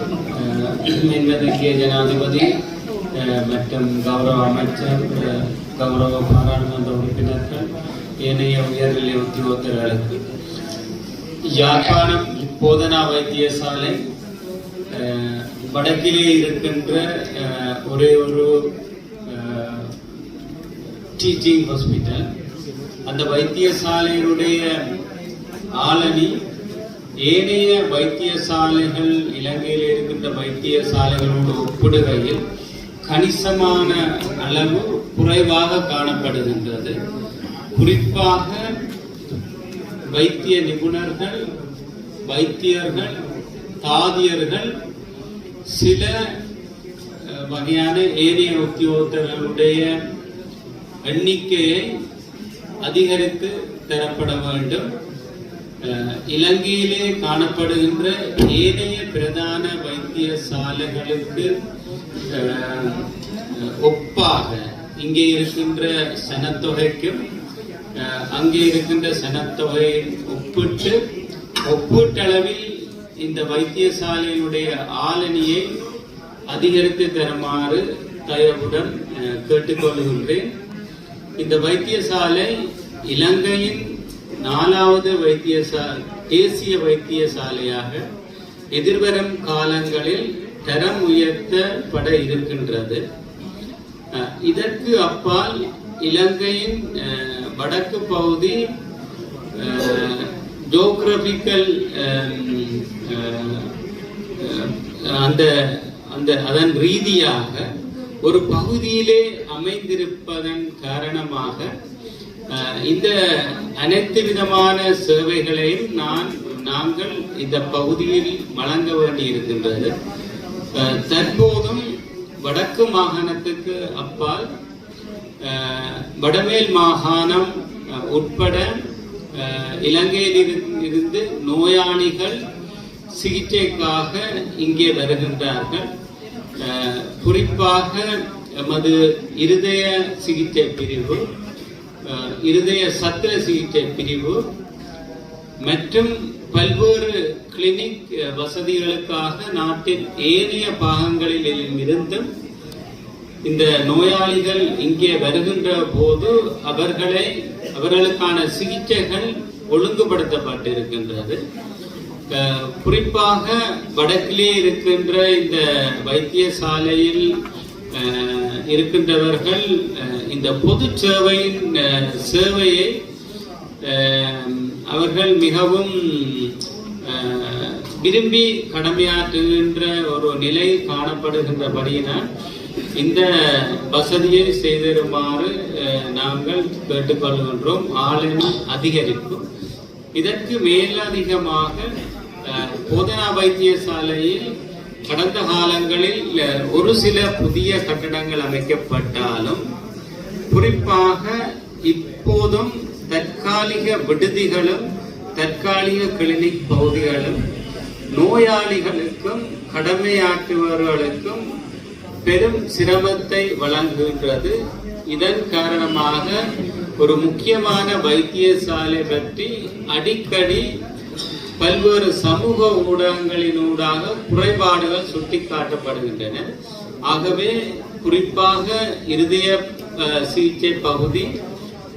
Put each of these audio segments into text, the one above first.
அஹ், ஜனாதிபதி அஹ், மற்றும் கௌரவ அமைச்சர் கௌரவ பாராளுமன்ற உறுப்பினர்கள் ஏனைய உயர்நிலை உத்தியோகத்தர்களுக்கு யாழ்ப்பாணம் போதனா வைத்தியசாலை அஹ், வடக்கிலே இருக்கின்ற அஹ், ஒரே ஒரு டீச்சிங் ஹாஸ்பிட்டல் அந்த வைத்தியசாலையினுடைய ஆளணி ஏனைய வைத்தியசாலைகள் இலங்கையில் இருக்கின்ற வைத்தியசாலைகளோடு ஒப்பிடுகையில் கணிசமான அளவு குறைவாக காணப்படுகின்றது. குறிப்பாக வைத்திய நிபுணர்கள் வைத்தியர்கள் தாதியர்கள் சில வகையான ஏனைய உத்தியோகத்தர்களுடைய எண்ணிக்கையை அதிகரித்து தரப்பட வேண்டும். இலங்கையிலே காணப்படுகின்ற ஏனைய பிரதான வைத்தியசாலைகளுக்கு ஒப்பாக இங்கே இருக்கின்ற சனத்தொகைக்கும் அங்கே இருக்கின்ற சனத்தொகையை ஒப்பிட்டு ஒப்பீட்டளவில் இந்த வைத்தியசாலையினுடைய ஆளணியை அதிகரித்து தருமாறு தயவுடன் கேட்டுக்கொள்கின்றேன். இந்த வைத்தியசாலை இலங்கையின் நாலாவது வைத்தியசாலை தேசிய வைத்தியசாலையாக எதிர்வரும் காலங்களில் தரம் உயர்த்தப்பட இருக்கின்றது. இதற்கு அப்பால் இலங்கையின் வடக்கு பகுதி ஜோக்ரபிக்கல் அந்த அந்த அதன் ரீதியாக ஒரு பகுதியிலே அமைந்திருப்பதன் காரணமாக இந்த அனைத்து விதமான சேவைகளையும் நான் நாங்கள் இந்த பகுதியில் வழங்க வேண்டி இருக்கின்றது தற்போதும் வடக்கு மாகாணத்துக்கு அப்பால் வடமேல் மாகாணம் உட்பட இலங்கையில் இருந்து நோயாளிகள் சிகிச்சைக்காக இங்கே வருகின்றார்கள். குறிப்பாக எமது இருதய சிகிச்சை பிரிவு இருதய சத்திர சிகிச்சை பிரிவு மற்றும் பல்வேறு கிளினிக் வசதிகளுக்காக நாட்டின் ஏனைய பாகங்களில் இருந்தும் இந்த நோயாளிகள் இங்கே வருகின்ற போது அவர்களை அவர்களுக்கான சிகிச்சைகள் ஒழுங்குபடுத்தப்பட்டிருக்கின்றது. குறிப்பாக வடக்கிலே இருக்கின்ற இந்த வைத்தியசாலையில் இருக்கின்றவர்கள் இந்த பொது சேவையின் சேவையை அவர்கள் மிகவும் விரும்பி கடமையாற்றுகின்ற ஒரு நிலை காணப்படுகின்றபடியினால் இந்த வசதியை செய்திருமாறு நாங்கள் கேட்டுக்கொள்கின்றோம். ஆளுமை அதிகரிக்கும் இதற்கு மேலதிகமாக போதனா வைத்தியசாலையில் கடந்த காலங்களில் ஒரு சில புதிய கட்டடங்கள் அமைக்கப்பட்டாலும் குறிப்பாக இப்போதும் தற்காலிக விடுதிகளும் தற்காலிக கிளினிக் பகுதிகளும் நோயாளிகளுக்கும் கடமையாற்றுபவர்களுக்கும் பெரும் சிரமத்தை வழங்குகின்றது. இதன் காரணமாக ஒரு முக்கியமான வைத்தியசாலை பற்றி அடிக்கடி பல்வேறு சமூக ஊடகங்களினூடாக குறைபாடுகள் சுட்டிக்காட்டப்படுகின்றன. ஆகவே குறிப்பாக இருதய சிகிச்சை பகுதி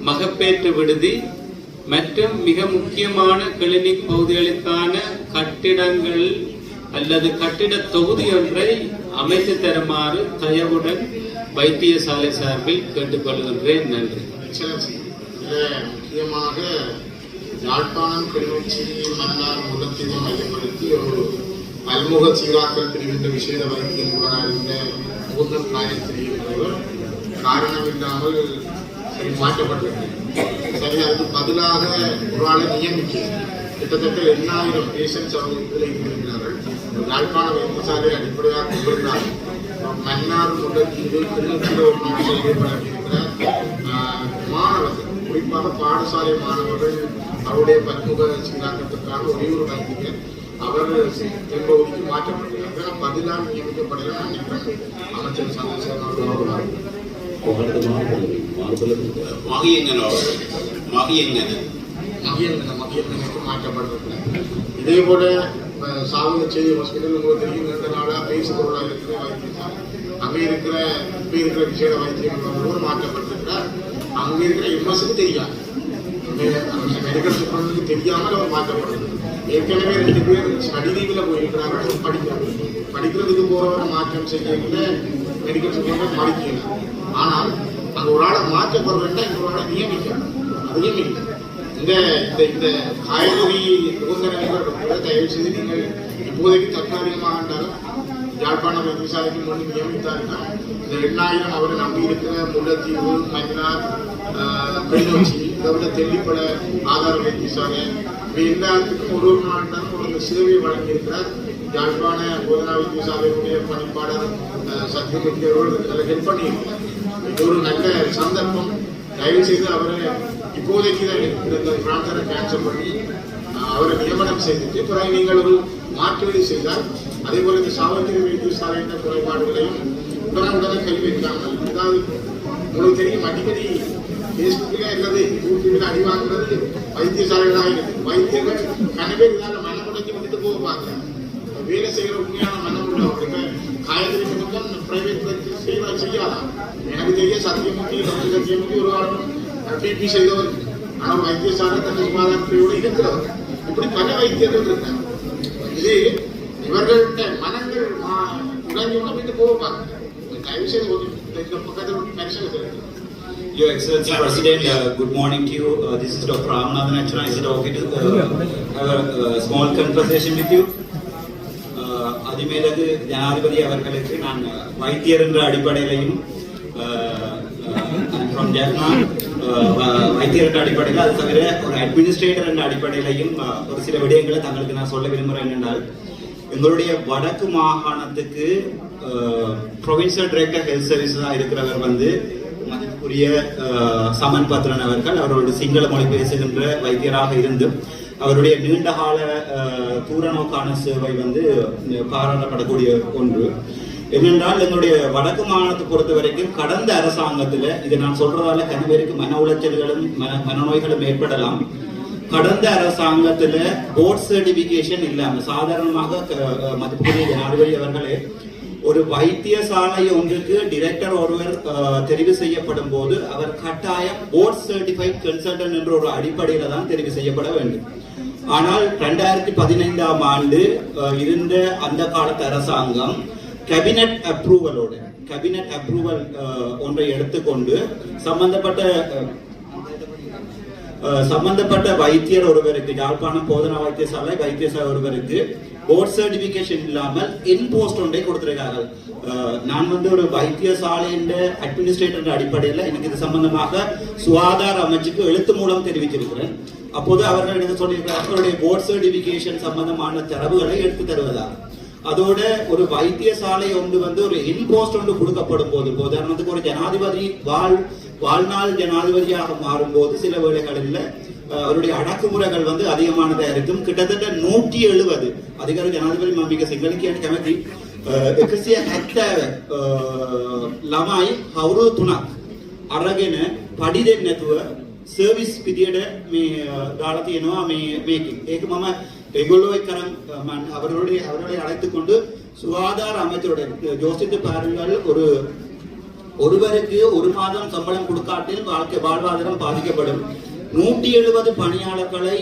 மகப்பேற்று விடுதி மற்றும் மிக முக்கியமான கிளினிக் பகுதிகளுக்கான கட்டிடங்கள் அல்லது கட்டிட தொகுதி ஒன்றை அமைத்து தருமாறு தயவுடன் வைத்தியசாலை சார்பில் கேட்டுக்கொள்கின்றேன். நன்றி. முக்கியமாக யாழ்ப்பாணம் கிளிநொச்சி மன்னார் முகத்தினை மையப்படுத்தி ஒரு பல்முக சீராக்கல் பிரிவின்ற விசேட வைத்தியம் காயத்ரி என்பவர் காரணம் இல்லாமல் மாற்றப்பட்டிருக்கு. சரி அதுக்கு பதிலாக ஒரு ஆளை நியமிக்க கிட்டத்தட்ட எண்ணாயிரம் பேஷண்ட்ஸ் அவங்க இதில் இருக்கிறார்கள் ஒரு யாழ்ப்பாண வைத்தியசாலை அடிப்படையாக கொண்டிருந்தார் மன்னார் முல்லைத்தீவு கிளிநொச்சியில் ஒரு மாவட்டம் ஈடுபட மாணவர்கள் குறிப்பாக பாடசாலை மாணவர்கள் அவருடைய பன்முக சீராக்கத்திற்காக ஒரே ஒரு வைத்தியர் அவர் என்பவருக்கு மாற்றப்பட்டிருக்கிறார் பதிலாக நியமிக்கப்படலாம் அமைச்சர் சந்திரசேகர் அவர்கள் இதே போல அஹ், சாவகச்சேரி ஹாஸ்பிட்டல் உங்களுக்கு தெரியும் ரெண்டு நாளாக பேசு பொருளாக இருக்கிற வைத்தியம் அங்கே இருக்கிற இப்போ இருக்கிற விசேட வைத்தியம் மாற்றப்பட்டிருக்கிறார் அங்கே இருக்கிற எம்எஸ்க்கு தெரியாது மெடிக்கல் சூப்பரனுக்கு தெரியாமல் அவர் மாற்றப்படுது ஏற்கனவே ரெண்டு பேர் ஸ்டடி போயிருக்கிறாங்க படிக்கிறாங்க படிக்கிறதுக்கு போறவரை மாற்றம் செய்யல மெடிக்கல் சூப்பரன் படிக்கலாம் ஆனால் அங்க ஒரு ஆளை மாற்றப்படுறா ஒரு ஆளை நியமிக்கணும். அதையும் இல்லை இந்த இந்த இந்த காய்கறி நிபந்தனைகள் தயவு செய்து நீங்கள் இப்போதைக்கு தற்காலிகமாக இருந்தாலும் யாழ்ப்பாணம் வைத்தியசாலைக்கு முன் நியமித்தாருன்னா இந்த எண்ணாயிரம் அவரை நம்பி இருக்கிற முல்லைத்தீவு மைனார் கிளிநொச்சி இதை விட தெல்லிப்பட ஆதார வைத்தியசாலை இவை எல்லாத்துக்கும் ஒரு ஒரு நாட்டிலும் ஒரு சேவையை வழங்கியிருக்கிறார். யாழ்ப்பாண போதனா வைத்தியசாலையுடைய பணிப்பாளர் ஆஹ், சத்யமூர்த்தி அவர்கள் அதில் ஹெல்ப் பண்ணியிருக்கிறார். ஒரு நல்ல சந்தர்ப்பம் தயவு செய்து அவரை இப்போதைக்கு தான் இந்த டிரான்ஸ்ஃபரை கேன்சல் பண்ணி அவரை நியமனம் செய்துட்டு பிறகு நீங்கள் ஒரு மாற்றீடு செய்தால் அதே போல இந்த சாவத்திரி வைத்தியசாலையின் குறைபாடுகளையும் உடனுடனே கல்வி வைக்காமல் அதாவது உங்களுக்கு தெரியும் அடிக்கடி ஃபேஸ்புக்கில் அல்லது யூடியூபில் அடி வாங்குறது வைத்தியசாலைகளாக இருக்குது. வைத்தியர்கள் கனவே இதால் மனமுடைக்கு வந்துட்டு போக பார்க்குறாங்க வேலை செய்கிற உண்மையான மனம் உள்ளவர்களுக்கு காயத்திரி நிமித்தம் பிரைவேட் செய்வ செய்யலாம் எனக்கு தெரிய சத்தியமூர்த்தி டாக்டர் சத்தியமூர்த்தி ஒரு வாரம் பிபி செய்தவர் ஆனால் வைத்தியசாலை தன் சுகாதாரத்தையோடு இருக்கிறவர் இப்படி பல வைத்தியர்கள் இருக்காங்க இது இவர்களுடைய மனங்கள் உடஞ்சி விட்டு போக பார்க்குறாங்க தயவு செய்து ஒரு இந்த பக்கத்தில் பரிசோதனை Your Excellency President, uh, good morning to you. Uh, this is Dr. Ramanathan Achana. Is it okay to uh, have a uh, small conversation with you? Uh, ஜனாதிபதி அவர்களுக்கு நான் வைத்தியர் என்ற அடிப்படையிலையும் ஃப்ரம் ஜெர்னா வைத்தியர் என்ற அடிப்படையில் அது தவிர ஒரு அட்மினிஸ்ட்ரேட்டர் என்ற அடிப்படையிலையும் ஒரு சில விடயங்களை தங்களுக்கு நான் சொல்ல விரும்புகிறேன் என்றால் எங்களுடைய வடக்கு மாகாணத்துக்கு ப்ரொவின்சியல் டைரக்டர் ஹெல்த் சர்வீஸாக இருக்கிறவர் வந்து மதிப்புக்குரிய சமன் பத்ரன் அவர்கள் அவரோட சிங்கள மொழி பேசுகின்ற வைத்தியராக இருந்தும் அவருடைய நீண்டகால அஹ், தூரநோக்கான சேவை வந்து பாராட்டப்படக்கூடிய ஒன்று. என்னென்றால் எங்களுடைய வடக்கு மாகாணத்தை பொறுத்த வரைக்கும் கடந்த அரசாங்கத்துல இதை நான் சொல்றதால கனவேருக்கு மன உளைச்சல்களும் மன மனநோய்களும் ஏற்படலாம். கடந்த அரசாங்கத்துல போர்ட் சர்டிபிகேஷன் இல்லாம சாதாரணமாக க- ஜனாதிபதி அவர்களே ஒரு வைத்தியசாலை ஒன்றுக்கு டிரெக்டர் ஒருவர் அஹ், தெரிவு செய்யப்படும் போது அவர் கட்டாயம் போர்ட் சர்டிஃபைட் கன்சல்டன்ட் என்ற ஒரு அடிப்படையில தான் தெரிவு செய்யப்பட வேண்டும். ஆனால் ரெண்டாயிரத்தி பதினைந்தாம் ஆண்டு இருந்த அந்த காலத்து அரசாங்கம் கேபினட் அப்ரூவலோட கேபினட் அப்ரூவல் ஒன்றை எடுத்துக்கொண்டு சம்பந்தப்பட்ட சம்பந்தப்பட்ட வைத்தியர் ஒருவருக்கு யாழ்ப்பாணம் போதனா வைத்தியசாலை வைத்தியசாலை ஒருவருக்கு போர்ட் சர்டிபிகேஷன் இல்லாமல் இன் போஸ்ட் ஒன்றை கொடுத்திருக்கார்கள். நான் வந்து ஒரு வைத்தியசாலையின் அட்மினிஸ்ட்ரேட்டர் அடிப்படையில் எனக்கு இது சம்பந்தமாக சுகாதார அமைச்சுக்கு எழுத்து மூலம் தெரிவித்திருக்கிறேன். அப்போது அவர்கள் எனக்கு சொல்லியிருக்கிறார் அவருடைய போர்ட் சர்டிபிகேஷன் சம்பந்தமான தரவுகளை எடுத்து தருவதாக அதோட ஒரு வைத்தியசாலை ஒன்று வந்து ஒரு இன்போஸ்ட் ஒன்று கொடுக்கப்படும் போது உதாரணத்துக்கு ஒரு ஜனாதிபதி வாழ் வாழ்நாள் ஜனாதிபதியாக மாறும்போது சில வேளைகளில் அவருடைய அடக்குமுறைகள் வந்து அதிகமானதா இருக்கும் கிட்டத்தட்ட நூற்றி எழுபது அதிகார ජනාධිපති මම මේක සිංහලෙන් කියන්න කැමති එකසිය හැත්තෑව ළමයි හවුරු තුනක් අරගෙන පඩි දෙන්න නැතුව සර්විස් විදියට මේ අ, දාලා තියෙනවා මේ මේකෙන් ඒක මම ඒගොල්ලෝ එක්කනම් අ, මම அவர்களுடைய அவர்களை அழைத்துக் கொண்டு சுகாதார அமைச்சருடன் ஜோசித் பாருங்கள் ஒரு ஒருவருக்கு ஒரு மாதம் சம்பளம் கொடுக்காட்டில் வாழ்க்கை வாழ்வாதாரம் பாதிக்கப்படும் நூற்றி எழுபது பணியாளர்களை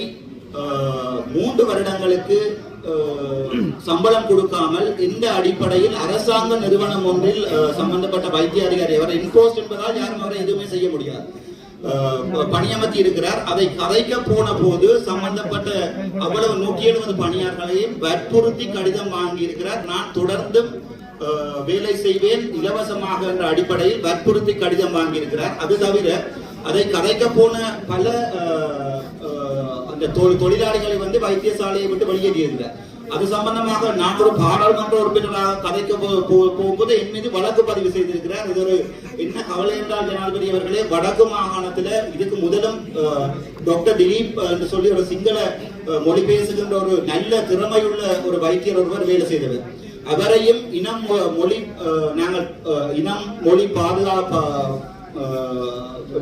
மூன்று வருடங்களுக்கு சம்பளம் கொடுக்காமல் இந்த அடிப்படையில் அரசாங்க நிறுவனம் ஒன்றில் சம்பந்தப்பட்ட வைத்திய அதிகாரி அவர் இன்போஸ்ட் என்பதால் யாரும் அவரை எதுவுமே செய்ய முடியாது. பணியமர்த்தி இருக்கிறார். அதை கதைக்க போன போது சம்பந்தப்பட்ட அவ்வளவு நூற்றி எழுபது பணியாளர்களையும் வற்புறுத்தி கடிதம் வாங்கி இருக்கிறார். நான் தொடர்ந்தும் வேலை செய்வேன் இலவசமாக என்ற அடிப்படையில் வற்புறுத்தி கடிதம் வாங்கியிருக்கிறார் அது தவிர அதை கதைக்க போன பல அந்த தொ- தொழிலாளிகளை வந்து வைத்தியசாலையை விட்டு வெளியேறியிருக்கிறார் அது சம்பந்தமாக நான் ஒரு பாராளுமன்ற உறுப்பினராக கதைக்க போகும்போது என் மீது வழக்கு பதிவு செய்திருக்கிறார். இது ஒரு என்ன கவலை என்றால் ஜனாதிபதி அவர்களே வடக்கு மாகாணத்துல இதுக்கு முதலும் அஹ், டாக்டர் திலீப் என்று சொல்லி ஒரு சிங்கள மொழி பேசுகின்ற ஒரு நல்ல திறமையுள்ள ஒரு வைத்தியர் ஒருவர் வேலை செய்தவர். அவரையும் இனம் மொ- மொழி அஹ், நாங்கள் அஹ், இனம் மொழி பாதுகாப்பு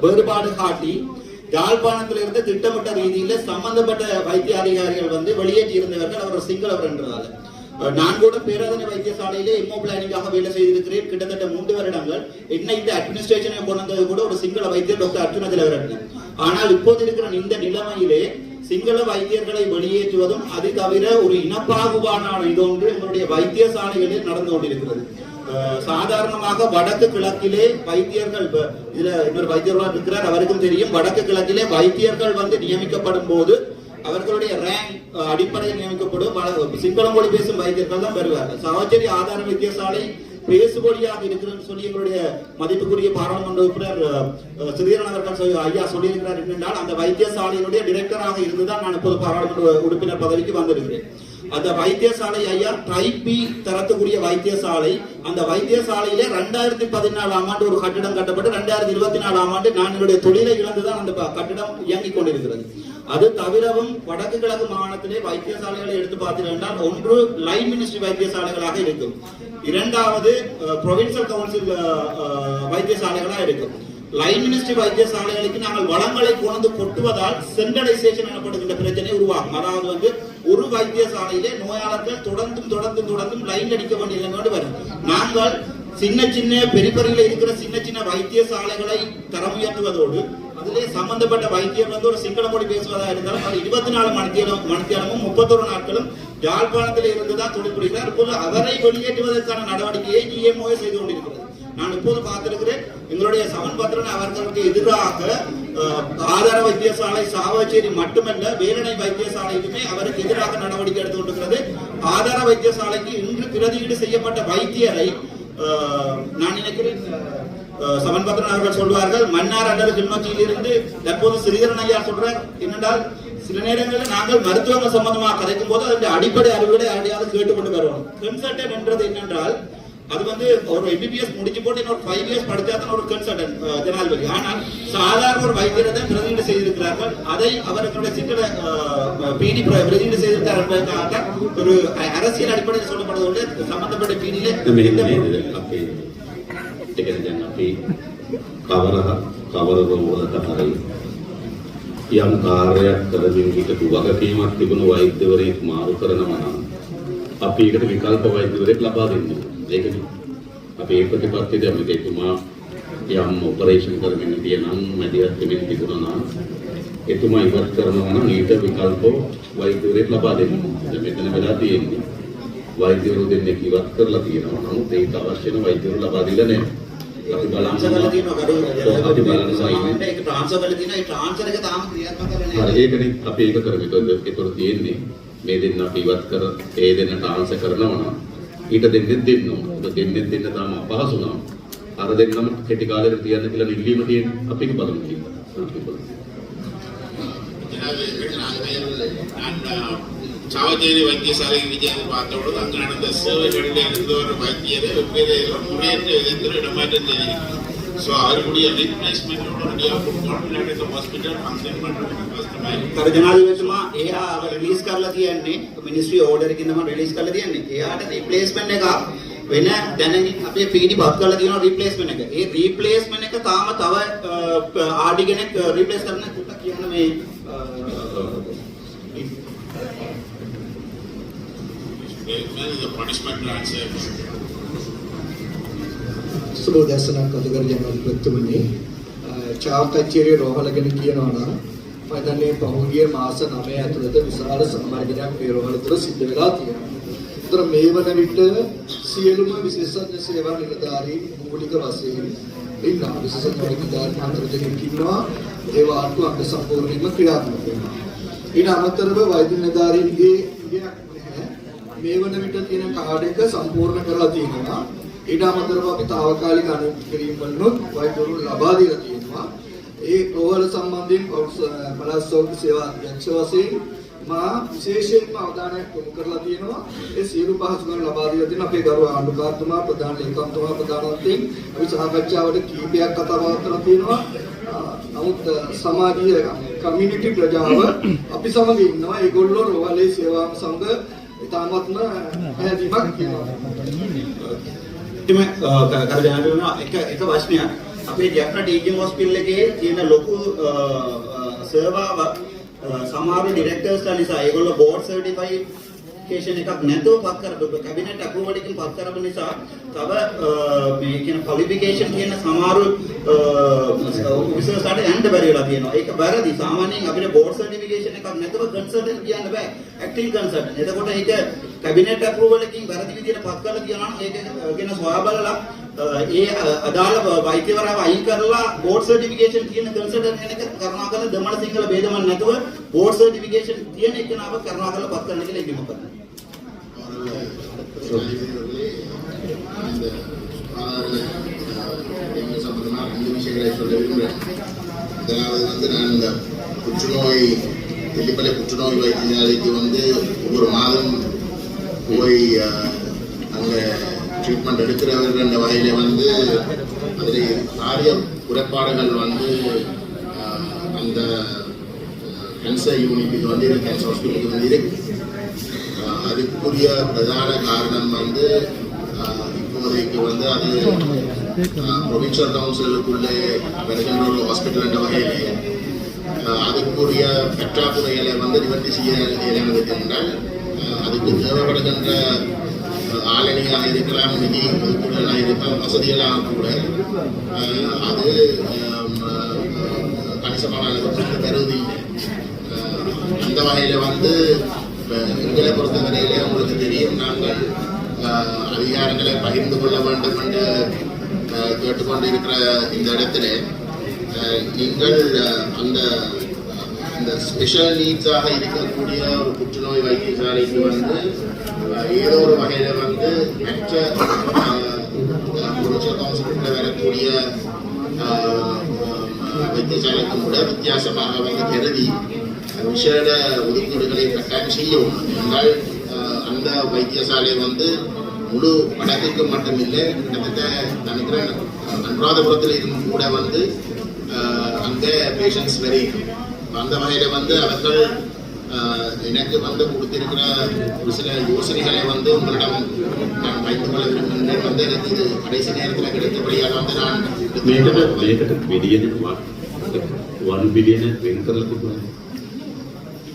வேறுபாடு காட்டி யாழ்ப்பாணத்திலிருந்து திட்டமிட்ட ரீதியில சம்பந்தப்பட்ட வைத்திய அதிகாரிகள் வந்து வெளியேற்றி இருந்தவர்கள் அவர் சிங்களவர் என்றதால நான் கூட பேராதனை வைத்தியசாலையிலே எம்ஓ பிளானிங்காக வேலை செய்திருக்கிறேன். கிட்டத்தட்ட மூன்று வருடங்கள். என்ன இந்த அட்மினிஸ்ட்ரேஷனை கொண்டது கூட ஒரு சிங்கள வைத்தியர் டாக்டர் அர்ஜுன திலகரட்னம் ஆனால் இப்போது இருக்கிற இந்த நிலைமையிலே சிங்கள வைத்தியர்களை வெளியேற்றுவதும் அது தவிர ஒரு இனப்பாகுபாடான இதொன்று எங்களுடைய வைத்தியசாலைகளில் நடந்து கொண்டிருக்கிறது. சாதாரணமாக வடக்கு கிழக்கிலே வைத்தியர்கள் இதுல இன்னொரு வைத்தியர்களா இருக்கிறார் அவருக்கும் தெரியும். வடக்கு கிழக்கிலே வைத்தியர்கள் வந்து நியமிக்கப்படும் போது அவர்களுடைய ரேங்க் அடிப்படையில் நியமிக்கப்படும். சிங்கள மொழி பேசும் வைத்தியர்கள் தான் வருவார்கள். சகோதரி ஆதார வைத்தியசாலை பேசுபொழியாக இருக்கிறதுன்னு சொல்லி எங்களுடைய மதிப்புக்குரிய பாராளுமன்ற உறுப்பினர் சுதீரன் அவர்கள் ஐயா சொல்லியிருக்கிறார் என்றால் அந்த வைத்தியசாலையினுடைய டிரெக்டராக இருந்துதான் நான் இப்போது பாராளுமன்ற உறுப்பினர் பதவிக்கு வந்திருக்கிறேன். அந்த வைத்தியசாலை ஐயா ட்ரைபி தரத்துக்குரிய வைத்தியசாலை. அந்த வைத்தியசாலையிலே ரெண்டாயிரத்தி பதினாலாம் ஆண்டு ஒரு கட்டிடம் கட்டப்பட்டு ரெண்டாயிரத்தி இருபத்தி நாலாம் ஆண்டு நான் என்னுடைய தொழிலை இழந்துதான் அந்த கட்டிடம் இயங்கிக் கொண்டிருக்கிறது. அது தவிரவும் வடக்கு கிழக்கு மாகாணத்திலே வைத்தியசாலைகளை எடுத்து பார்த்தீர்கள் ஒன்று லைன் மினிஸ்ட்ரி வைத்தியசாலைகளாக இருக்கும். இரண்டாவது ப்ரொவின்சியல் கவுன்சில் வைத்தியசாலைகளாக இருக்கும். லைன் மினிஸ்ட்ரி வைத்தியசாலைகளுக்கு நாங்கள் வளங்களை கொண்டு கொட்டுவதால் சென்ட்ரலைசேஷன் எனப்படுகின்ற பிரச்சனை உருவாகும். அதாவது வந்து ஒரு வைத்தியசாலையிலே நோயாளர்கள் தொடர்ந்தும் தொடர்ந்தும் தொடர்ந்தும் லைன் அடிக்க வேண்டிய நிலைமையோடு வரும். நாங்கள் சின்ன சின்ன பெரிபெரியில இருக்கிற சின்ன சின்ன வைத்தியசாலைகளை தரம் உயர்த்துவதோடு அதிலே சம்பந்தப்பட்ட வைத்தியர் வந்து ஒரு சிங்கள மொழி பேசுவதா இருந்தாலும் அது இருபத்தி நாலு மணித்தியாலும் மணித்தியாலமும் முப்பத்தொரு நாட்களும் யாழ்ப்பாணத்தில் இருந்துதான் தொழில் புரிகிறார். இப்போது அவரை வெளியேற்றுவதற்கான நடவடிக்கையை ஜிஎம்ஓ செய்து கொண்டிருக்கிறது. நான் இப்போது பார்த்திருக்கிறேன் எங்களுடைய சமன்பத்திரன் அவர்களுக்கு எதிராக ஆதார வைத்தியசாலை சாவச்சேரி மட்டுமல்ல வேலணை வைத்தியசாலைக்குமே அவருக்கு எதிராக நடவடிக்கை எடுத்து கொண்டிருக்கிறது ஆதார வைத்தியசாலைக்கு இன்று பிரதியீடு செய்யப்பட்ட வைத்தியரை நான் நினைக்கிறேன் சமன்பத்திரன் அவர்கள் சொல்வார்கள் மன்னார் அல்லது கிளிநொச்சியில் இருந்து தற்போது சிறிதரன் ஐயா சொல்றார். என்னென்றால் சில நேரங்களில் நாங்கள் மருத்துவங்கள் சம்பந்தமாக கதைக்கும் போது அதனுடைய அடிப்படை அறிவுகளை அடையாளம் கேட்டுக்கொண்டு வருவோம். கன்சல்டன் என்றது என்னென்றால் அது வந்து ஒரு எம்பிபிஎஸ் முடிச்சு போட்டு இன்னொரு ஃபைவ் இயர்ஸ் படிச்சா தான் ஒரு கன்சல்டன் ஜனாதிபதி ஆனால் சாதாரண ஒரு வைத்தியரை தான் பிரதியீடு செய்திருக்கிறார்கள் அதை அவர்களுடைய சிங்கள பிடி பிரதியீடு செய்திருக்கிறார் என்பதற்காக தான் ஒரு அரசியல் அடிப்படையில் சொல்லப்படுவதோடு சம்பந்தப்பட்ட பிடியில මෙහෙම නේද අපේ එකද දැන් අපි කවර කවර වලට හරි යම් කාර්යයක් කරමින් හිටපු වගකීමක් තිබුණු වෛද්‍යවරයෙක් මාරු කරනවා නම් අපි ඒකට විකල්ප වෛද්‍යවරයෙක් ලබා දෙන්න ඕනේ. ඒකනේ. අපි ඒ ප්‍රතිපත්තිය දැන් මේක එතුමා යම් ඔපරේෂන් කරමින් හිටිය නම් මැදිහත් වෙමින් තිබුණා නම් එතුමා ඉවත් කරනවා නම් ඊට විකල්ප වෛද්‍යවරයෙක් ලබා දෙන්න. දැන් මෙතන වෙලා තියෙන්නේ වෛද්‍යවරු දෙන්නෙක් ඉවත් කරලා තියෙනවා. නමුත් ඒක අවශ්‍ය වෙන වෛද්‍යවරු ලබා දීලා නැහැ. අපි කරලා තියෙනවා බලන්න අපි බලනවා ඉන්නේ. ඒක ට්‍රාන්ස්ෆර් කරලා තියෙනවා ඒ ට්‍රාන්ස්ෆර් එක තාම ක්‍රියාත්මක කරලා හරි නැහැ ඒකනේ අපි ඒක කරමු. ඒතකොට තියෙන්නේ මේ දෙන්න අපි ඉවත් කර ඒ දෙන්න ට්‍රාන්ස්ෆර් කරනවා නම් ඊට දෙන්නෙත් දෙන්න ඕන. ඔබ දෙන්නෙත් දෙන්න තාම අපහසු නම් අර දෙන්නම කෙටි කාලෙකට තියන්න කියලා නිල්ලීම තියෙන අපි බලමු කියලා. ஸோ அவருடைய ரீப்ளேஸ்மெண்ட் உடனடியாக கொடுக்கணும் இல்லாட்டி இந்த ஹாஸ்பிட்டல் ஃபங்க்ஷன் பண்ணுறது கஷ்டமாயிருக்கு කර ජනාධිපතිතුමා එයා රිලීස් කරලා තියන්නේ මිනිස්ට්‍රි ඕඩර් එකකින් තමයි රිලීස් කරලා තියන්නේ. එයාට රීප්ලේස්මන්ට් එක වෙන දැනගින් අපේ පීඩි පත් කරලා තියෙනවා රීප්ලේස්මන්ට් එක. ඒ රීප්ලේස්මන්ට් එක තාම තව ආඩි කෙනෙක් රීප්ලේස් කරන්න කොට කියන මේ இந்த பனிஷ்மெண்ட் සුබ දැසනක් අධිකර ජනාධිපතිතුමනි චාර්තච්චීරිය රෝහල ගැන කියනවා නම් මම දන්නේ පහුගිය මාස 9 ඇතුළත විශාල සම්මර්ධනයක් මේ රෝහල තුළ සිද්ධ වෙලා තියෙනවා. ඒතර මේ වන විට සියලුම විශේෂඥ සේවා නිලධාරීන් මූලික වශයෙන් ඉන්නවා. විශේෂඥ නිලධාරීන් අතර දෙනෙක් ඉන්නවා. ඒ වාර්තු අංග සම්පූර්ණයෙන්ම ක්‍රියාත්මක වෙනවා. ඊට අමතරව වෛද්‍ය නිලධාරීන්ගේ ඉගයක් නැහැ. මේ වන විට තියෙන කාඩ් එක සම්පූර්ණ කරලා තියෙනවා. ඊට අමතරව අපි తాවකාලික අනුමත කිරීම වලුත් වෛද්‍යවරුන් ලබා දීලා තියෙනවා. ඒ රෝහල සම්බන්ධයෙන් පළාත් සෞඛ්‍ය සේවා අධ්‍යක්ෂ වශයෙන් මා විශේෂයෙන්ම අවධානයක් යොමු කරලා තියෙනවා. ඒ සියලු පහසුකම් ලබා දීලා තියෙන අපේ ගරු ආණ්ඩුකාරතුමා ප්‍රධාන ලේකම්තුමා ප්‍රධානත්වයෙන් අපි සාකච්ඡාවට කීපයක් කතා බහ කරලා තියෙනවා. අ, නමුත් අ, සමාජීය කමියුනිටි ප්‍රජාව අපි සමග ඉන්නවා. ඒගොල්ලෝ රෝහලේ සේවාව සමග ඉතාමත්ම පැහැදිලිමත් කියනවා. එතම කර ජනාධිපතිතුමා එක එක ප්‍රශ්නයක් අපේ ජැප්න ටීචින් හොස්පිටල් එකේ තියෙන ලොකු සර්වාව සමහර ඩිරෙක්ටර්ස්ලා නිසා ඒගොල්ලෝ බෝඩ් සර්ටිෆිකේෂන් එකක් නැතුව පත් කරපු කැබිනට් අප්‍රූවල් එකකින් පත් කරපු නිසා තව අ, මේ කියන ක්වොලිෆිකේෂන් කියන සමහර ඔෆිසර්ස්ලාට යන්න බැරි වෙලා තියෙනවා. ඒක වැරදි. සාමාන්‍යයෙන් අපිට බෝඩ් සර්ටිෆිකේෂන් එකක් නැතුව කන්සල්ටන්ට් කියන්න බෑ. Acting consultant. එතකොට ඒක කැබිනට් ඇප්‍රූවල් එකකින් වැරදි විදිහට පත් කරලා තියනවා නම් ඒක ගැන සොයා බලලා ඒ අදාළ වෛද්‍යවරාව අයින් කරලා බෝඩ් සර්ටිෆිකේෂන් කියන කන්සල්ටන්ට් කෙනෙක් කරුණාකරලා දමන සිංහල ભેදමන් නැතුව බෝඩ් සර්ටිෆිකේෂන් තියෙන එක නාව කරුණාකරලා පත් කරන්න කියලා ඉල්ලීමක් இதனால் வந்து நான் இந்த புற்றுநோய் எலிப்பலை புற்றுநோய் வைத்தியாலயத்துக்கு வந்து ஒவ்வொரு மாதம் போய் அங்கே ட்ரீட்மெண்ட் எடுக்கிறவர்கள் என்ற வகையில வந்து அதில் நிறைய குறைபாடுகள் வந்து அந்த கேன்சர் யூனிட்டுக்கு வந்து இருக்கு கேன்சர் ஹாஸ்பிட்டலுக்கு வந்து இருக்கு. அதுக்குரிய பிரதான காரணம் வந்து இப்போதைக்கு வந்து அது ப்ரொவின்சியல் கவுன்சிலுக்குள்ளே வருகின்ற ஒரு ஹாஸ்பிட்டல் என்ற வகையிலே அதுக்குரிய பற்றாக்குறைகளை வந்து நிவர்த்தி செய்ய இயலாது என்றால் அதுக்கு தேவைப்படுகின்ற ஆஹ் இருக்கலாம் நிதி ஒதுக்கீடுகளாக இருக்கலாம் வசதிகளாக கூட அது கணிசமான அளவுக்கு தருவதில்லை அந்த வகையில் வந்து எங்களை பொறுத்தவரையிலே உங்களுக்கு தெரியும் நாங்கள் அதிகாரங்களை பகிர்ந்து கொள்ள வேண்டும் என்று கேட்டுக்கொண்டிருக்கிற இந்த இடத்திலே நீங்கள் அந்த இந்த ஸ்பெஷல் நீட்ஸாக இருக்கக்கூடிய ஒரு புற்றுநோய் வைத்தியசாலைக்கு வந்து ஏதோ ஒரு வகையில் வந்து மற்ற புரோச்சர் வரக்கூடிய வைத்தியசாலைக்கும் கூட வித்தியாசமாக வந்து கருதி விசேட ஒதுக்கீடுகளை கட்டாயம் செய்யும் என்றால் அந்த வைத்தியசாலை வந்து முழு வடக்குக்கு மட்டுமில்லை கிட்டத்தட்ட நினைக்கிறேன் அனுராதபுரத்தில் இருந்து கூட வந்து ஆஹ், அங்கே பேஷண்ட்ஸ் வெரி அந்த வகையில் வந்து அவர்கள் ஆஹ், எனக்கு வந்து கொடுத்திருக்கிற ஒரு சில யோசனைகளை வந்து உங்களிடம் நான் வைத்துக் கொள்ள விரும்புகின்றேன் வந்து எனக்கு இது கடைசி நேரத்தில் கிடைத்தபடியாக வந்து நான் මේකට මේකට බිලියන 1 බිලියන වෙන් කරලා තිබුණා.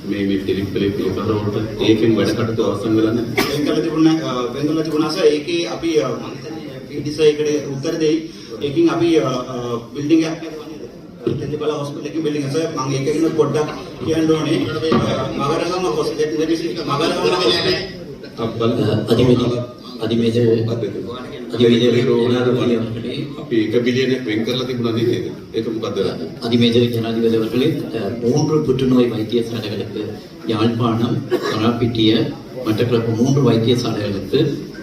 මේ මේ ටෙලිපලේ පිළිබඳවට ඒකෙන් වැඩ කටයුතු අවසන් වෙලා නැහැ. වෙන්කල තිබුණ වෙන්කල තිබුණාස ඒකේ අපි අ, මම හිතන්නේ පීඩිසා එකට උත්තර දෙයි. ඒකින් අපි බිල්ඩින් එකක් තෙලිබල හොස්පිටල් එකේ බිල්ඩින් එක මම ඒක ගැන පොඩ්ඩක් කියන්න ඕනේ. අ, මගරගම හොස්පිටල් මගරගම අබ්බල අධිමේධ අධිමේධ අධිවේධ ரோகணாதிபதி அவர்களே අපි 1 බිලියනක් වෙන් කරලා තිබුණා නේද? ඒක මොකද්ද? அதிமேஜ ஜனாதிபதி அவர்களே அஹ், மூன்று புற்றுநோய் வைத்தியசாலைகளுக்கு யாழ்ப்பாணம் கராப்பிட்டிய மட்டக்களப்பு மூன்று வைத்தியசாலைகளுக்கு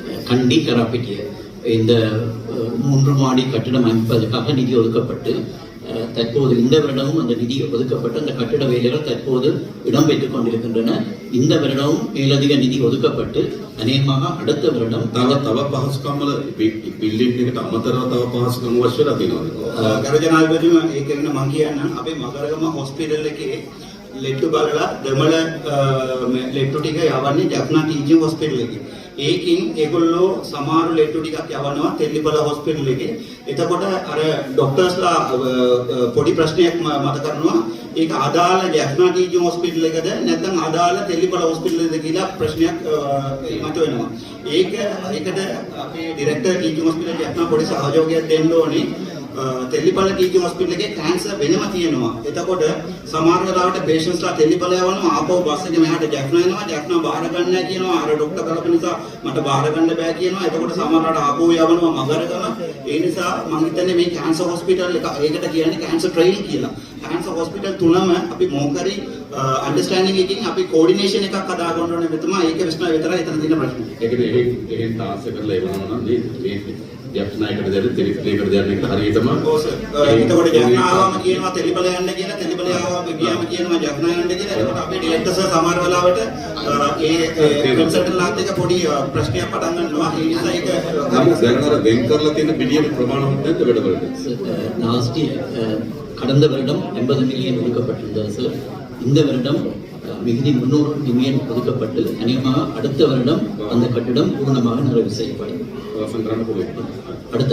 அஹ், கண்டி கராப்பிட்டிய இந்த அஹ், மூன்று மாடி கட்டிடம் அமைப்பதற்காக நிதி ஒதுக்கப்பட்டு அஹ், தற்போது இந்த வருடமும் அந்த நிதி ஒதுக்கப்பட்டு அந்த கட்டிட வேலைகள் தற்போது இடம்பெற்றுக் கொண்டிருக்கின்றன இந்த வருடமும் மேலதிக நிதி ஒதுக்கப்பட்டு அநேகமாக அடுத்த வருடம் තව තව පහසුකම් වල බිල්ඩින් එකට අමතරව තව පහසුකම් අවශ්‍ය වෙලා තියෙනවා. ගරජනාධිපතිම ඒක ගැන මම කියන්නම් අපේ මගරගම හොස්පිටල් එකේ ලෙට්ටු බලලා දෙමළ අ, මේ ලෙට්ටු ටික යවන්නේ ජෆ්නා ටීචින් හොස්පිටල් එකේ. ඒකින් ඒගොල්ලෝ සමහර ලෙට්ටු ටිකක් යවනවා තෙල්ලිපල හොස්පිටල් එකේ. එතකොට අර ડોක්ටර්ස්ලා අ, අ, පොඩි ප්‍රශ්නයක් ම- මත කරනවා. ඒක අදාළ ජෆ්නා ටීචින් හොස්පිටල් එකද නැත්නම් අදාළ තෙල්ලිපල හොස්පිටල් එකද කියලා ප්‍රශ්නයක් අ, මත වෙනවා. ඒක ඒකට අපේ ඩිරෙක්ටර් ටීචින් හොස්පිටල් ජෆ්නා පොඩි සහයෝගයක් දෙන්න ඕනේ. තෙල්ලිපල ටීචින් හොස්පිටල් එකේ කැන්සර් වෙනම තියෙනවා. එතකොට සමහර වෙලාවට පේෂන්ට්ස්ලා තෙල්ලිපල යවනවා ආපහු බස් එකේ මෙහාට ජැක්නා එනවා. ජැක්නා බාර ගන්න නැහැ කියනවා. අර ડોක්ටර් කරපු නිසා මට බාර ගන්න බෑ කියනවා. එතකොට සමහරවට ආපහු යවනවා මගරගම. ඒ නිසා මම හිතන්නේ මේ කැන්සර් හොස්පිටල් එක ඒකට කියන්නේ කැන්සර් ට්‍රේල් කියලා. කැන්සර් හොස්පිටල් තුනම අපි මොකරි අන්ඩර්ස්ටෑන්ඩින් එකකින් අපි කෝඩිනේෂන් එකක් හදා ගන්න ඕනේ මෙතන. ඒක විශ්න විතරයි එතන තියෙන ප්‍රශ්නේ. ඒකනේ එහෙන් එහෙන් තාස්ස කරලා එවනවා නම් මේ මේ යක්ෂනායකට දෙන්න ටෙලිපලේකට දෙන්න එක හරියටම ඔව් සර්. එතකොට ජග්නා ආවම කියනවා තෙලිබල යන්න කියලා තෙලිබල ආවම ගියාම කියනවා ජග්නා යන්න කියලා. එතකොට අපේ ඩිරෙක්ටර් සර් සමහර වෙලාවට අ, ඒ කන්සල්ටන්ට්ලාත් එක්ක පොඩි අ, ප්‍රශ්නයක් පටන් ගන්නවා. ඒ නිසා ඒක නමුත් දැන් අර වෙන් කරලා තියෙන බිලියන ප්‍රමාණවත් නැද්ද වැඩවලට? லாஸ்ட் கடந்த வருடம் எண்பது மில்லியன் ஒதுக்கப்பட்டிருந்தது சார் இந்த வருடம் மிகுதி முன்னூறு யூனியன் ஒதுக்கப்பட்டு அநேகமாக அடுத்த வருடம் அந்த கட்டிடம் பூர்ணமாக நிறைவு செய்யப்படும் அடுத்த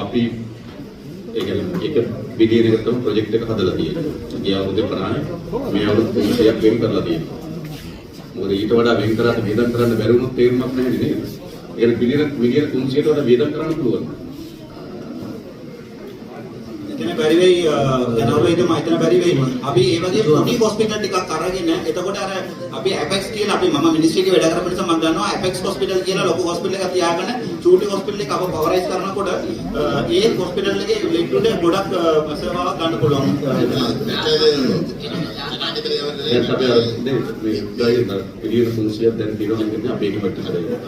आपली एक बिलियन रक्कम प्रोजेक्ट का हद लगी है ये आप उधर बनाए मैं और पूरी से आप वेम कर लगी है मगर ये तो बड़ा वेम करा तो वेदन करा तो बैरूम तेर में अपने है नहीं यार बिलियन बिलियन कौन से तो बड़ा वेदन करा ना එතන බැරි වෙයි ජනවේදම එතන බැරි වෙයි. අපි ඒ වගේ පොඩි හොස්පිටල් ටිකක් අරගෙන එතකොට අර අපි ඇපෙක්ස් කියලා අපි මම මිනිස්ට්‍රි එකේ වැඩ කරපු නිසා මම දන්නවා ඇපෙක්ස් හොස්පිටල් කියලා ලොකු හොස්පිටල් එකක් තියාගෙන චූටි හොස්පිටල් එක අප පවරයිස් කරනකොට ඒ හොස්පිටල් එකේ ලෙඩ්ඩුන්ට ගොඩක් සේවාවක් ගන්න පුළුවන්. දැන් අපි අර මේ ගායන බිලියන 300ක් දැන් දිනන කියන්නේ අපි ඒක පැත්තට හදලා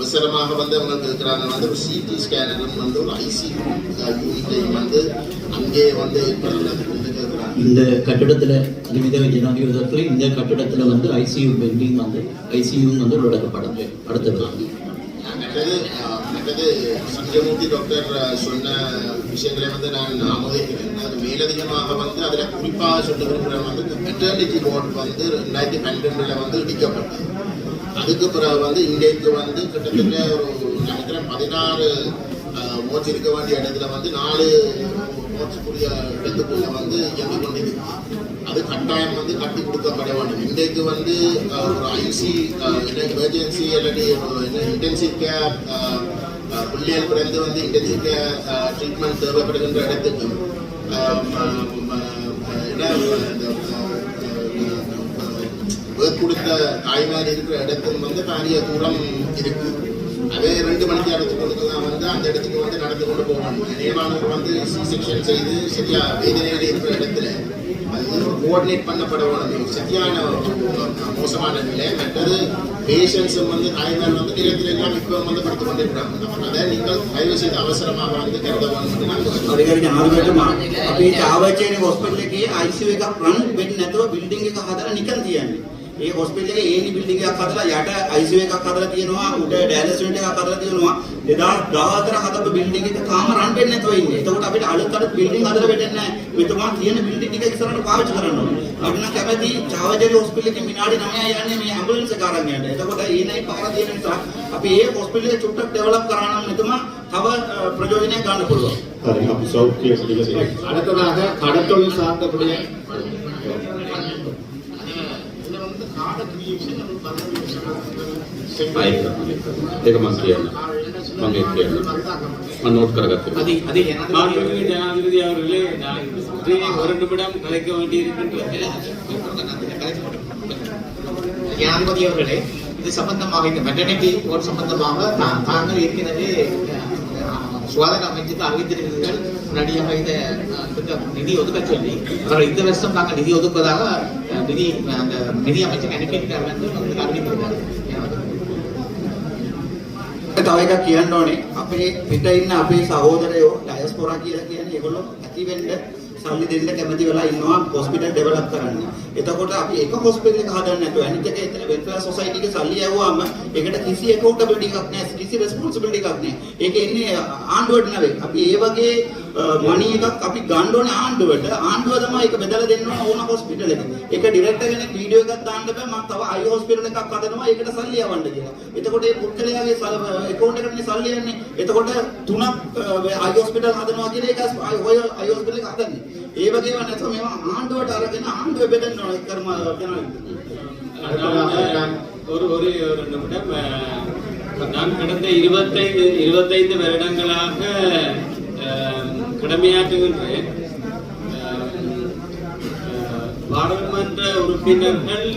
அவசரமாக வந்து அவங்க இருக்கிறாங்க வந்து ஒரு சிடி ஸ்கேனரும் வந்து ஒரு ஐசியூ யூனிட்டையும் வந்து அங்கே வந்து இந்த கட்டிடத்துல நிமித ஜனாதிபதி இந்த கட்டிடத்துல வந்து ஐசியூ பெண்டிங் வந்து ஐசியூ வந்து உள்ளடக்கப்படது அடுத்தது மற்றது மற்றது டாக்டர் சொன்ன விஷயங்களை வந்து நான் ஆமோதிக்கிறேன் அது மேலதிகமாக வந்து அதில் குறிப்பாக சொல்ல விரும்புகிறேன் வந்து மெட்டர்னிட்டி போர்டு வந்து ரெண்டாயிரத்தி பன்னெண்டுல வந்து இடிக்கப்பட்டது. அதுக்கு பிறகு வந்து இங்கேக்கு வந்து கிட்டத்தட்ட ஒரு நினைக்கிறேன் பதினாறு மோச்சு இருக்க வேண்டிய இடத்துல வந்து நாலு மோச்சுக்குரிய இடத்துக்குள்ள வந்து இயங்கி கொண்டிருக்கு. அது கட்டாயம் வந்து கட்டி கொடுக்கப்பட வேண்டும். இன்றைக்கு வந்து ஒரு ஐசி எமர்ஜென்சி அல்லது என்ன இன்டென்சிவ் கேர் பிள்ளைகள் பிறந்து வந்து இன்டென்சிவ் கேர் ட்ரீட்மெண்ட் தேவைப்படுகின்ற இடத்துக்கு என்ன கொடுத்த தாய்மார் இருக்கிற இடத்துல வந்து பாரிய தூரம் இருக்கு. அதே ரெண்டு மணிக்கு இடத்துக்கு கொடுத்து நான் வந்து அந்த இடத்துக்கு வந்து நடந்து கொண்டு போகணும். நியமானவர் வந்து செக்ஷன் செய்து சரியா வேதனையில் இருக்கிற இடத்துல கோஆர்டினேட் பண்ணப்பட வேணும் சரியான மோசமான நிலை. மற்றது பேஷன்ஸ் வந்து தாய்மார் வந்து நிலையத்தில் எல்லாம் இப்போ வந்து படுத்து கொண்டிருக்கிறாங்க. அதை நீங்கள் தயவு செய்து அவசரமாக வந்து கருத வேண்டும் आवे चाहिए हॉस्पिटल के आईसीयू का रन बेड नहीं ඒ හොස්පිටල් එකේ ඒනි බිල්ඩින් එකක් හදලා යට ICU එකක් හදලා තියෙනවා උඩ ඩයලිස් යුනිට් එකක් හදලා තියෙනවා 2014 හදපු බිල්ඩින් එක තාම රන් වෙන්නේ නැතුව ඉන්නේ. එතකොට අපිට අලුත් අලුත් බිල්ඩින් හදලා වෙන්නේ නැහැ. මෙතුමා කියන බිල්ඩින් එක ඉස්සරහට පාවිච්චි කරන්න ඕනේ. අපි නම් කැමති චාවජරි හොස්පිටල් එකේ විනාඩි 9යි යන්නේ මේ ඇම්බියුලන්ස් එක අරන් යන්න. එතකොට ඒ නයි පාර දෙන නිසා අපි ඒ හොස්පිටල් එක චුට්ටක් ඩෙවලොප් කරා නම් මෙතුමා තව ප්‍රයෝජනයක් ගන්න පුළුවන්. හරි අපි සෞඛ්‍ය පිළිබඳව අනතරාග කඩතොල් සාර්ථකපුඩේ आहेत ते मंत्री आहे அறிவித்திருக்கிறீர்கள். முன்னாடியாக இதை நிதி ஒதுக்க சொல்லி இந்த வருஷம் நாங்கள் நிதி ஒதுக்குவதாக நிதி அந்த நிதி அமைச்சர் அனுப்பியிருக்கிறார்கள் அறிவித்திருக்கிறார்கள். තව එකක් කියන්න ඕනේ අපේ පිට ඉන්න අපේ සහෝදරයෝ ඩයස්පොරා කියලා කියන්නේ ඒගොල්ලෝ ඇති වෙන්න සල්ලි දෙන්න කැමති වෙලා ඉන්නවා හොස්පිටල් ඩෙවලොප් කරන්න. එතකොට අපි එක හොස්පිටල් එක හදන්න නැතුව අනිත් එක එතන වෙල්ෆෙයාර් සොසයිටි එකේ සල්ලි යවුවාම ඒකට කිසි accountability එකක් නැහැ කිසි responsibility එකක් නැහැ. ඒක එන්නේ ආණ්ඩුවට නෙවෙයි. අපි ඒ වගේ මණි එකක් අපි ගන්න ඕනේ ආණ්ඩුවට. ආණ්ඩුව තමයි ඒක බෙදලා දෙන්න ඕන ඕන හොස්පිටල් එක. ඒක ඩිරෙක්ටර් කෙනෙක් වීඩියෝ එකක් දාන්න බෑ මම තව අයි හොස්පිටල් එකක් හදනවා ඒකට සල්ලි යවන්න කියලා. එතකොට ඒ පුද්ගලයාගේ account එකටනේ සල්ලි යන්නේ. එතකොට තුනක් අයි හොස්පිටල් හදනවා කියන එක ඔය අයි හොස්පිටල් එක හදන්නේ. ඒ වගේම නැත්නම් මේවා ආණ්ඩුවට අරගෙන ආණ්ඩුව බෙදන්න ඕන කර්ම அதாவது, ஒரு ஒரே ஒரு நிமிடம் அஹ், நான் கடந்த இருபத்தைந்து இருபத்தைந்து வருடங்களாக அஹ், கடமையாற்றுகின்றேன் பாராளுமன்ற உறுப்பினர்கள்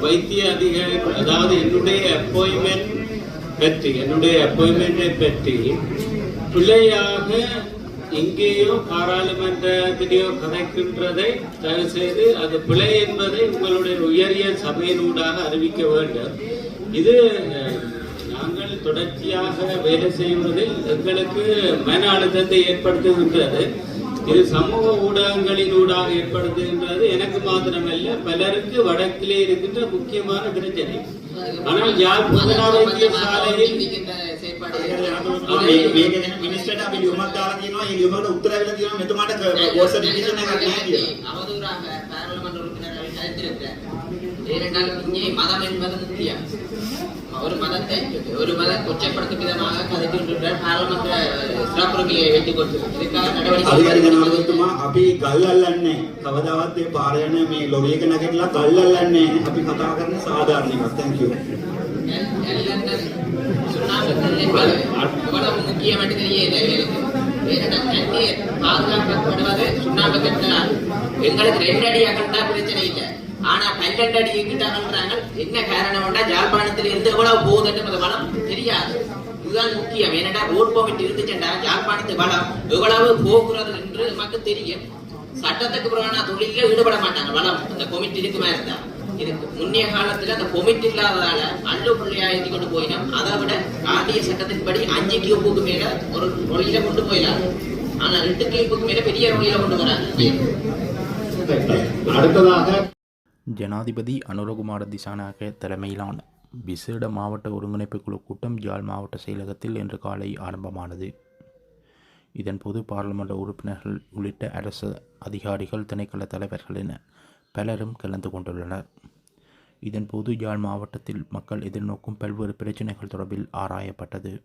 வைத்திய அதிகாரி அதாவது என்னுடைய அப்பாயின்மெண்ட் பற்றி என்னுடைய அப்பாயின்மெண்டை பற்றி பிள்ளையாக எங்கேயோ பாராளுமன்றத்திலேயோ கதைக்கின்றதை தயவு செய்து அது பிழை என்பதை உங்களுடைய உயரிய சபையினூடாக அறிவிக்க வேண்டும். இது தொடர்ச்சியாக வேலை செய்வதில் எங்களுக்கு மன அழுத்தத்தை ஏற்படுத்துகின்றது. இது சமூக ஊடகங்களினூடாக ஏற்படுத்துகின்றது. எனக்கு மாத்திரமல்ல பலருக்கு வடக்கிலே இருக்கின்ற முக்கியமான பிரச்சனை ஆனால் யார் சாலையில் உத்தரவில் மதம் என்பது முக்கியம். ஒரு மதத்தை ஒரு மதம் கொச்சைப்படுத்தும் விதமாக கதைக்கின்ற பாராளுமன்ற சிறப்புரிமையை வைத்துக் கொண்டு இதுக்காக நடவடிக்கை අධිකාරි ජනාධිපතිතුමා අපි ගල් අල්ලන්නේ කවදාවත් මේ පාර යන මේ ලොරියක නැගිටලා ගල් අල්ලන්නේ නැහැ. අපි කතා කරන සාධාරණ එකක්. Thank you. லண்டன் சுண்ணாம்பு என்பது எவ்வளவு முக்கியம் என்று தெரியல ஏனென்றால் கட்டி பாதுகாக்கப்படுவது சுண்ணாம்பு கட்டினால் எங்களுக்கு ரெண்டு அடி அகழ்ந்தா பிரச்சனை இல்லை ஆனா பன்னெண்டு அடி எங்கிட்டாங்கன்றாங்க என்ன என்ன காரணம்னா ஜாழ்ப்பாணத்துல இருந்து எவ்வளவு போகுதுன்னு வளம் தெரியாது. இதுதான் முக்கியம். என்னடா ரோட் பெர்மிட் இருந்துச்சுன்னா ஜாழ்ப்பாணத்து வளம் எவ்வளவு போகிறது என்று நமக்கு தெரியும். சட்டத்துக்கு புறமான தொழில ஈடுபட மாட்டாங்க. வளம். அந்த கொமிட் இருக்குமா இருந்தா? இதுக்கு முன்னைய காலத்துல அந்த கொமிட் இல்லாததால அள்ளு புள்ளியா எழுதி கொண்டு போயிடும் அதை விட காந்திய சட்டத்தின்படி அஞ்சு கியூப்புக்கு மேல ஒரு தொழில கொண்டு போயிடலாம் ஆனா ரெண்டு கியூப்புக்கு மேல பெரிய தொழில கொண்டு போறாங்க. அடுத்ததாக ஜனாதிபதி அனுரகுமார திசாநாயக்க தலைமையிலான விசேட மாவட்ட ஒருங்கிணைப்பு குழு கூட்டம் யாழ் மாவட்ட செயலகத்தில் இன்று காலை ஆரம்பமானது. இதன்போது பாராளுமன்ற உறுப்பினர்கள் உள்ளிட்ட அரசு அதிகாரிகள் திணைக்கள தலைவர்கள் என பலரும் கலந்து கொண்டுள்ளனர். இதன்போது யாழ் மாவட்டத்தில் மக்கள் எதிர்நோக்கும் பல்வேறு பிரச்சினைகள் தொடர்பில் ஆராயப்பட்டது.